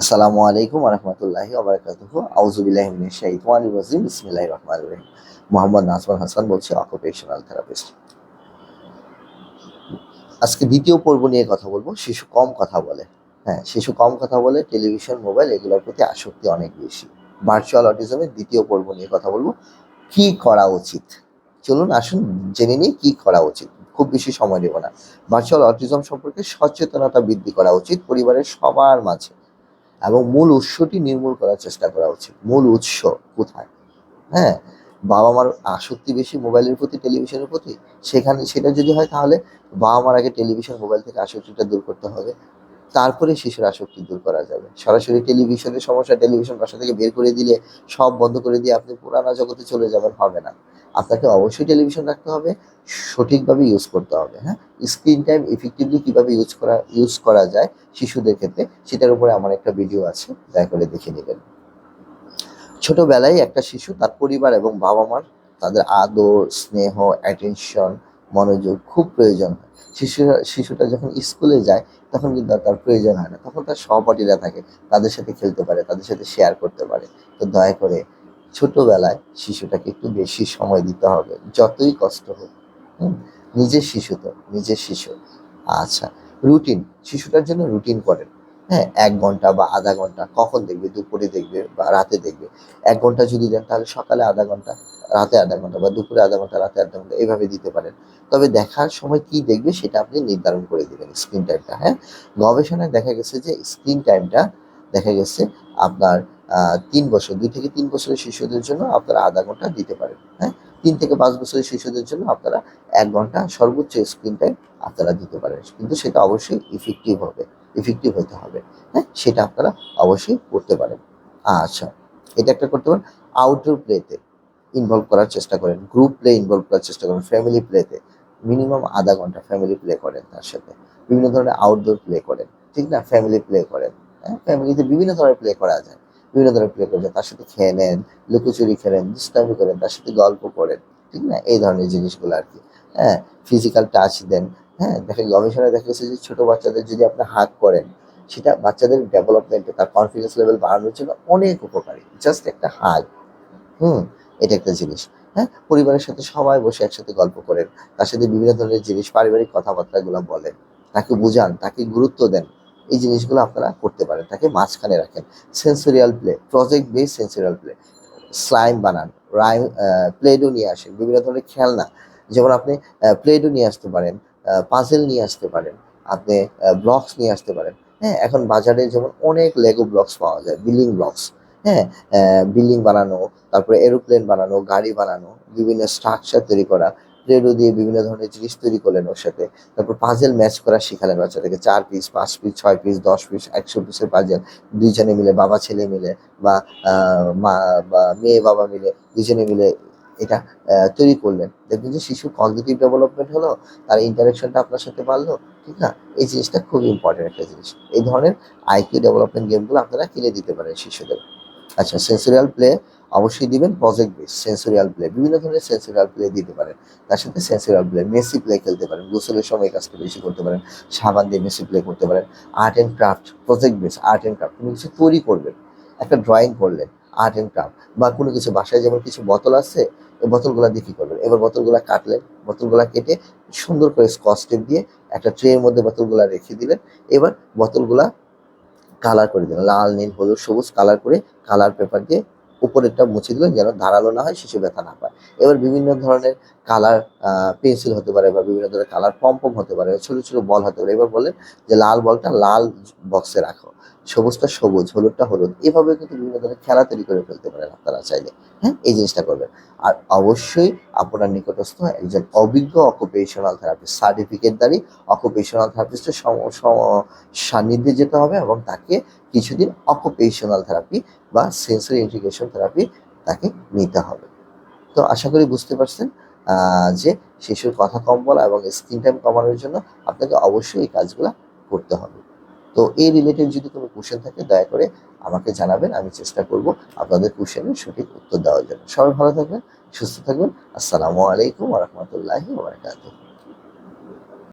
আসসালামু আলাইকুম রহমতুল্লাহি আবরকাতুহ আউজুবিল্লাহি শাইতানির রাজিম। বিসমিল্লাহির রহমানির রহিম। মোহাম্মদ নাজমান হাসান বলছি অকুপেশনাল থেরাপিস্ট আজকে দ্বিতীয় পর্ব নিয়ে কথা বলব। শিশু কম কথা বলে। হ্যাঁ শিশু কম কথা বলে, টেলিভিশন, মোবাইল এগুলোর প্রতি আসক্তি অনেক বেশি। ভার্চুয়াল অটিজমের দ্বিতীয় পর্ব নিয়ে কথা বলব। কি করা উচিত? চলুন, আসুন, জেনে নিই কি করা উচিত। খুব বেশি সময় নেব না। ভার্চুয়াল অটিজম সম্পর্কে সচেতনতা বৃদ্ধি করা উচিত পরিবারের সবার মাঝে। এবং মূল উৎসটি নির্মূল করার চেষ্টা করা উচিত। মূল উৎস কোথায়? হ্যাঁ বাবা মার আসক্তি বেশি মোবাইলের প্রতি, টেলিভিশনের প্রতি? সেখানে সেটা যদি হয় তাহলে বাবা মার আগে টেলিভিশন, মোবাইল থেকে আসক্তিটা দূর করতে হবে। তারপরে শিশুর আসক্তি দূর করা যাবে। সরাসরি টেলিভিশনের সমস্যা, টেলিভিশন বাসা থেকে বের করে দিলে সব বন্ধ করে দিয়ে আপনি পুরানা জগতে চলে যাবেন, হবে না। আপনাকে অবশ্যই টেলিভিশন রাখতে হবে, সঠিকভাবে ইউজ করতে হবে হ্যাঁ? স্ক্রিন টাইম ইফেক্টিভলি কীভাবে ইউজ করা ইউজ করা যায় শিশুদের ক্ষেত্রে, সেটার উপরে আমার একটা ভিডিও আছে, দয়া করে দেখে নেবেন। ছোটবেলায় একটা শিশু তার পরিবার এবং বাবা মার তাদের আদর, স্নেহ অ্যাটেনশন মনোযোগ খুব প্রয়োজন হয়। শিশুরা, শিশুটা যখন স্কুলে যায়, তখন কিন্তু তার প্রয়োজন হয় না। তখন তার সহপাঠীরা থাকে, তাদের সাথে খেলতে পারে, তাদের সাথে শেয়ার করতে পারে। তো দয়া করে ছোটবেলায় শিশুটাকে একটু বেশি সময় দিতে হবে, যতই কষ্ট হোক নিজের শিশু তো, নিজের শিশু। আচ্ছা রুটিন শিশুটার জন্য রুটিন করেন। হ্যাঁ এক ঘণ্টা বা আধা ঘণ্টা, কখন দেখবে, দুপুরে দেখবে বা রাতে দেখবে। এক ঘণ্টা যদি দেন, তাহলে সকালে আধা ঘণ্টা, রাতে আধা ঘণ্টা বা দুপুরে আধা ঘণ্টা, রাতে আধা ঘণ্টা এইভাবে দিতে পারেন। তবে দেখার সময় কি দেখবে, সেটা আপনি নির্ধারণ করে দিবেন স্ক্রিন টাইমটা হ্যাঁ? গবেষণায় দেখা গেছে যে স্ক্রিন টাইমটা দেখা গেছে আপনার তিন বছর, দুই থেকে তিন বছরের শিশুদের জন্য আপনারা আধা ঘণ্টা দিতে পারেন হ্যাঁ? তিন থেকে পাঁচ বছরের শিশুদের জন্য আপনারা এক ঘণ্টা সর্বোচ্চ স্ক্রিন টাইম আপনারা দিতে পারেন। কিন্তু সেটা অবশ্যই ইফেক্টিভ হবে ইফেক্টিভ হতে হবে হ্যাঁ? সেটা আপনারা অবশ্যই করতে পারেন। আচ্ছা এটা একটা করতে পারেন। আউটডোর প্লেতে ইনভলভ করার চেষ্টা করেন। গ্রুপ প্লে ইনভলভ করার চেষ্টা করেন ফ্যামিলি প্লেতে মিনিমাম আধা ঘণ্টা ফ্যামিলি প্লে করেন তার সাথে। বিভিন্ন ধরনের আউটডোর প্লে করেন, ঠিক না? ফ্যামিলি প্লে করেন হ্যাঁ? ফ্যামিলিতে বিভিন্ন ধরনের প্লে করা যায়। বিভিন্ন ধরনের প্লে করা যায় তার সাথে খেয়ে নেন লুকোচুরি খেলেন, দুষ্টামি করেন, তার সাথে গল্প করেন, ঠিক না? এই ধরনের জিনিসগুলো আর কি। হ্যাঁ ফিজিক্যাল টাচ দেন হ্যাঁ? দেখেন গবেষণায় দেখা গেছে যে ছোট বাচ্চাদের যদি আপনি হাত করেন, সেটা বাচ্চাদের ডেভেলপমেন্টে তার কনফিডেন্স লেভেল বাড়ানোর জন্য অনেক উপকারী। জাস্ট একটা হাগ হুম? এটা একটা জিনিস হ্যাঁ? পরিবারের সাথে সবাই বসে একসাথে গল্প করেন, তার সাথে বিভিন্ন ধরনের জিনিস, পারিবারিক কথাবার্তাগুলো বলেন, তাকে বুঝান, তাকে গুরুত্ব দেন এই জিনিসগুলো আপনারা করতে পারেন। তাকে মাঝখানে রাখেন। Sensorial play project base sensorial play slime বানান রাইম প্লেডো নিয়ে আসেন, বিভিন্ন ধরনের খেলনা। যেমন আপনি প্লেডো নিয়ে আসতে পারেন পাজেল নিয়ে আসতে পারেন, আপনি ব্লকস নিয়ে আসতে পারেন। হ্যাঁ এখন বাজারে যেমন অনেক লেগো ব্লকস পাওয়া যায় বিল্ডিং ব্লকস হ্যাঁ বিল্ডিং বানানো, তারপরে এরোপ্লেন বানানো, গাড়ি বানানো, বিভিন্ন স্ট্রাকচার তৈরি করা প্লেডো দিয়ে বিভিন্ন ধরনের জিনিস তৈরি করলেন ওর সাথে। তারপর পাজেল ম্যাচ করা শেখালেন বাচ্চাদেরকে চার পিস পাঁচ পিস ছয় পিস দশ পিস একশো পিসের পাজেল দুইজনে মিলে বাবা, ছেলে মিলে বা মা, বা, মেয়ে, বাবা মিলে দুজনে মিলে এটা তৈরি করলেন। দেখবেন যে শিশুর কগনিটিভ ডেভেলপমেন্ট হলো, তার ইন্টারেকশনটা আপনার সাথে বাড়লো, ঠিক না? এই জিনিসটা খুব ইম্পর্টেন্ট একটা জিনিস। এই ধরনের আইকিউ ডেভেলপমেন্ট গেমগুলো আপনারা কিনে দিতে পারেন শিশুদের। আচ্ছা সেন্সোরিয়াল প্লে অবশ্যই দিবেন প্রজেক্ট বেস সেন্সোরিয়াল প্লে বিভিন্ন ধরনের সেন্সোরিয়াল প্লে দিতে পারেন। তার সাথে সেন্সোরিয়াল প্লে মেসি প্লে খেলতে পারেন, গোসলের সময় কাজটা বেশি করতে পারেন, সাবান দিয়ে মেসি প্লে করতে পারেন art and craft project base art and craft কোনো কিছু তৈরি করবেন, একটা ড্রয়িং করলেন আর্ট অ্যান্ড ক্রাফট বা কোনো কিছু বাসায় যেমন কিছু বোতল আছে এই বোতলগুলো দিয়ে কী করবেন? এবার বোতলগুলো কাটলেন, বোতলগুলো কেটে সুন্দর করে স্কচ টেপ দিয়ে একটা ট্রের মধ্যে বোতলগুলো রেখে দিলেন, এবার বোতলগুলা কালার করে দিলেন, লাল, নীল, হলুদ, সবুজ কালার করে কালার পেপার দিয়ে উপরেরটা মুছে দিলেন যেন ধারালো না হয়, শিশু ব্যথা না পায়। এবার বিভিন্ন ধরনের কালার পেন্সিল হতে পারে বা বিভিন্ন ধরনের কালার পম্পম হতে পারে, ছোট ছোট বল হতে পারে। এবার বলেন যে লাল বলটা লাল বক্সে রাখো। সবুজটা সবুজ, হলুদটা হলুদ। এভাবে কিন্তু বিভিন্ন ধরনের খেলা তৈরি করে ফেলতে পারেন আপনারা চাইলে। হ্যাঁ এই জিনিসটা করবেন। আর অবশ্যই আপনার নিকটস্থ একজন অভিজ্ঞ অকুপেশনাল থেরাপিস্ট সার্টিফিকেটদারি অকুপেশনাল থেরাপিস্টের সান্নিধ্যে যেতে হবে এবং তাকে কিছুদিন অকুপেশনাল থেরাপি বা সেন্সরি ইন্টিগ্রেশন থেরাপি তাকে নিতে হবে। তো আশা করি বুঝতে পারছেন যে শিশুর কথা কম বলা এবং স্ক্রিন টাইম কমানোর জন্য আপনাকে অবশ্যই এই কাজগুলো করতে হবে। তো এই রিলেটেড যদি কোনো কোশ্চেন থাকে, দয়া করে আমাকে জানাবেন, আমি চেষ্টা করব আপনাদের কোশ্চেনের সঠিক উত্তর দেওয়ার জন্য। সবাই ভালো থাকবেন, সুস্থ থাকবেন। আসসালামু আলাইকুম রহমতুল্লাহি ওবরাকাতুহ